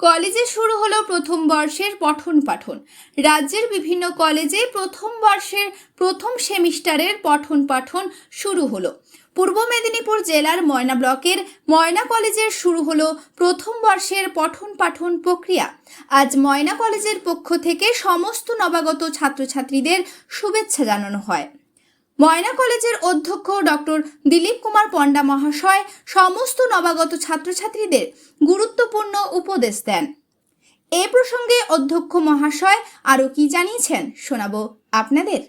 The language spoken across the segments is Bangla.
কলেজে শুরু হলো প্রথম বর্ষের পঠন পাঠন। রাজ্যের বিভিন্ন কলেজে প্রথম বর্ষের প্রথম সেমিস্টারের পঠন পাঠন শুরু হলো। পূর্ব মেদিনীপুর জেলার ময়না ব্লকের ময়না কলেজের শুরু হলো প্রথম বর্ষের পঠন পাঠন প্রক্রিয়া। আজ ময়না কলেজের পক্ষ থেকে সমস্ত নবাগত ছাত্রছাত্রীদের শুভেচ্ছা জানানো হয়। ময়না কলেজের অধ্যক্ষ ডক্টর দিলীপ কুমার পণ্ডা মহাশয় সমস্ত নবাগত ছাত্রছাত্রীদের গুরুত্বপূর্ণ উপদেশ দেন। এ প্রসঙ্গে অধ্যক্ষ মহাশয় আরও কি জানিয়েছেন শোনাবো আপনাদের।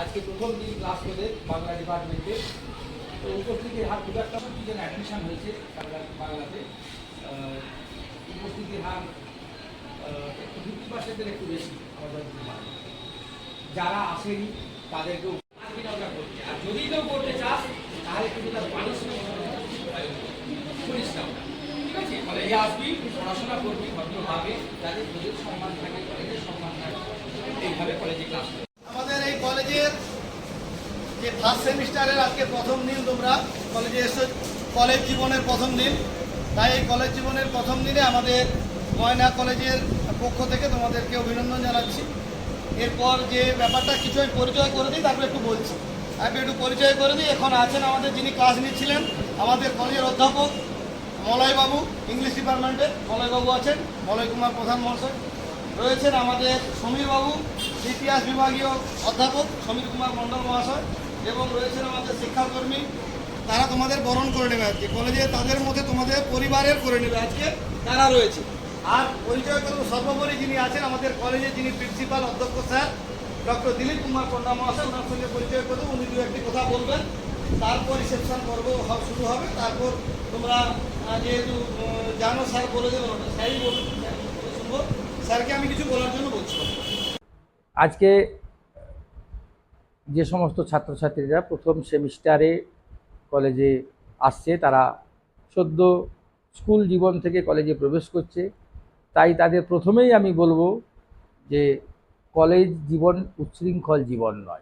আজকে প্রথম দিন ক্লাস বাংলা ডিপার্টমেন্টে তো উপস্থিতির খুব একটা অ্যাডমিশন হয়েছে বাংলাতে। হার ফিফটি পার্সেন্টের একটু বেশি আমাদের যারা আসেনি, তাদেরকেও আর যদি কেউ করতে চাস, তাহলে কিন্তু তার পানিশমেন্ট ঠিক আছে? কলেজে আসবি, পড়াশোনা করবি ভদ্রভাবে, যাতে তোদের সম্মান থাকে, কলেজের সম্মান থাকে। এইভাবে কলেজে ক্লাস আমাদের এই কলেজের যে ফার্স্ট সেমিস্টারের আজকে প্রথম দিন তোমরা কলেজে এসে, কলেজ জীবনের প্রথম দিন। তাই এই কলেজ জীবনের প্রথম দিনে আমাদের ময়না কলেজের পক্ষ থেকে তোমাদেরকে অভিনন্দন জানাচ্ছি। এরপর যে ব্যাপারটা কিছু আমি পরিচয় করে দিই, তারপরে একটু বলছি। আমি একটু পরিচয় করে দিই, এখন আছেন আমাদের যিনি ক্লাস নিচ্ছিলেন আমাদের কলেজের অধ্যাপক মলয়বাবু ইংলিশ ডিপার্টমেন্টের মলয়বাবু আছেন, মলয় কুমার প্রধান মহাশয়। রয়েছেন আমাদের সমীরবাবু, ইতিহাস বিভাগীয় অধ্যাপক সমীর কুমার মণ্ডল মহাশয় এবং রয়েছেন আমাদের শিক্ষাকর্মী। তারা তোমাদের বরণ করে নেবে আজকে। কলেজে তাদের মধ্যে তোমাদের পরিবারের করে নেবে। আজকে তারা রয়েছে। আর পরিচয় করব সর্বোপরি যিনি আছেন আমাদের কলেজের যিনি প্রিন্সিপাল অধ্যক্ষ স্যার, ডক্টর দিলীপ কুমার পণ্ডা মহাশয় ওনার সঙ্গে পরিচয় করব। উনি দু একটি কথা বলবেন। তারপর রিসেপশন পর্ব শুরু হবে। তারপর তোমরা যেহেতু জানো স্যার বলে ওটা স্যারই বলুন শুনব। স্যারকে আমি কিছু বলার জন্য বলছি। আজকে যে সমস্ত ছাত্রছাত্রীরা প্রথম সেমিস্টারে কলেজে আসছে, তারা সদ্য স্কুল জীবন থেকে কলেজে প্রবেশ করছে। তাই তাদের প্রথমেই আমি বলব যে কলেজ জীবন উচ্ছৃঙ্খল জীবন নয়।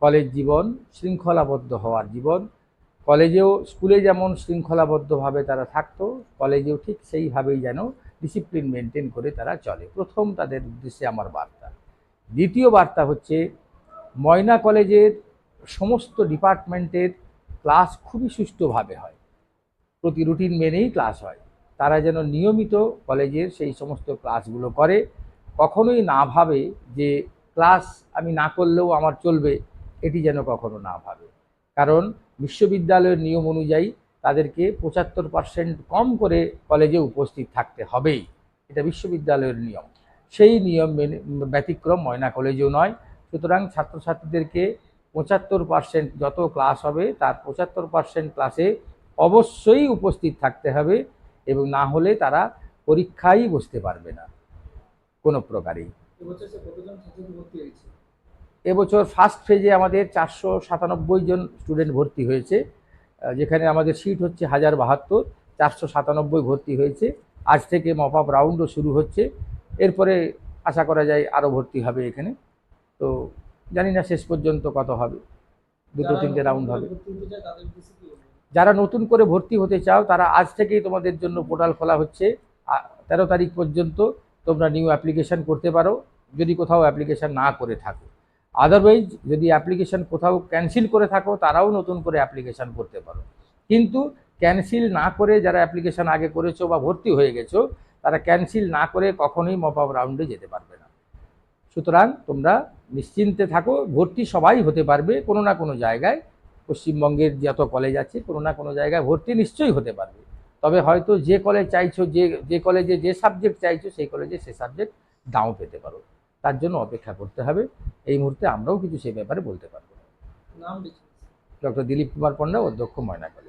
কলেজ জীবন শৃঙ্খলাবদ্ধ হওয়ার জীবন। কলেজেও স্কুলে যেমন শৃঙ্খলাবদ্ধভাবে তারা থাকতো, কলেজেও ঠিক সেইভাবেই যেন ডিসিপ্লিন মেনটেন করে তারা চলে। প্রথম তাদের উদ্দেশ্যে আমার বার্তা। দ্বিতীয় বার্তা হচ্ছে, ময়না কলেজের সমস্ত ডিপার্টমেন্টের ক্লাস খুবই সুষ্ঠুভাবে হয়। প্রতি রুটিন মেনেই ক্লাস হয়। তারা যেন নিয়মিত কলেজের সেই সমস্ত ক্লাসগুলো করে। কখনোই না ভাবে যে ক্লাস আমি না করলেও আমার চলবে, এটি যেন কখনো না ভাবে। কারণ বিশ্ববিদ্যালয়ের নিয়ম অনুযায়ী তাদেরকে পঁচাত্তর পার্সেন্ট কম করে কলেজে উপস্থিত থাকতে হবেই। এটা বিশ্ববিদ্যালয়ের নিয়ম। সেই নিয়ম ব্যতিক্রম ময়না কলেজেও নয়। সুতরাং ছাত্রছাত্রীদেরকে পঁচাত্তর পার্সেন্ট যত ক্লাস হবে, তার পঁচাত্তর পার্সেন্ট ক্লাসে অবশ্যই উপস্থিত থাকতে হবে। এবং না হলে তারা পরীক্ষায় বসতে পারবে না। কোনো প্রকারেই। এবছর ফার্স্ট ফেজে আমাদের চারশো সাতানব্বই জন স্টুডেন্ট ভর্তি হয়েছে যেখানে আমাদের সিট হচ্ছে হাজার বাহাত্তর চারশো সাতানব্বই ভর্তি হয়েছে। আজ থেকে মপ আপ রাউন্ডও শুরু হচ্ছে। এরপরে আশা করা যায় আরও ভর্তি হবে এখানে। তো জানি না শেষ পর্যন্ত কত হবে। দুটো তিনটে রাউন্ড হবে। যারা নতুন করে ভর্তি হতে চাও, তারা আজ থেকেই তোমাদের জন্য পোর্টাল খোলা হচ্ছে। তেরো তারিখ পর্যন্ত তোমরা নিউ অ্যাপ্লিকেশন করতে পারো, যদি কোথাও অ্যাপ্লিকেশন না করে থাকো। আদারওয়াইজ যদি অ্যাপ্লিকেশন কোথাও ক্যান্সেল করে থাকো, তারাও নতুন করে অ্যাপ্লিকেশন করতে পারো। কিন্তু ক্যান্সেল না করে যারা অ্যাপ্লিকেশন আগে করেছ বা ভর্তি হয়ে গেছো, তারা ক্যান্সেল না করে কখনোই মপ আপ রাউন্ডে যেতে পারবে না। সুতরাং তোমরা নিশ্চিন্তে থাকো, ভর্তি সবাই হতে পারবে কোনো না কোনো জায়গায়। পশ্চিমবঙ্গের যত কলেজ আছে কোনো না কোনো জায়গায় ভর্তি নিশ্চয়ই হতে পারবে। তবে হয়তো যে কলেজ চাইছো যে যে কলেজে যে সাবজেক্ট চাইছো সেই কলেজে সে সাবজেক্ট দাও পেতে পারো। তার জন্য অপেক্ষা করতে হবে। এই মুহূর্তে আমরাও কিছু সে ব্যাপারে বলতে পারব। ডক্টর দিলীপ কুমার পণ্ডা অধ্যক্ষ ময়না কলেজ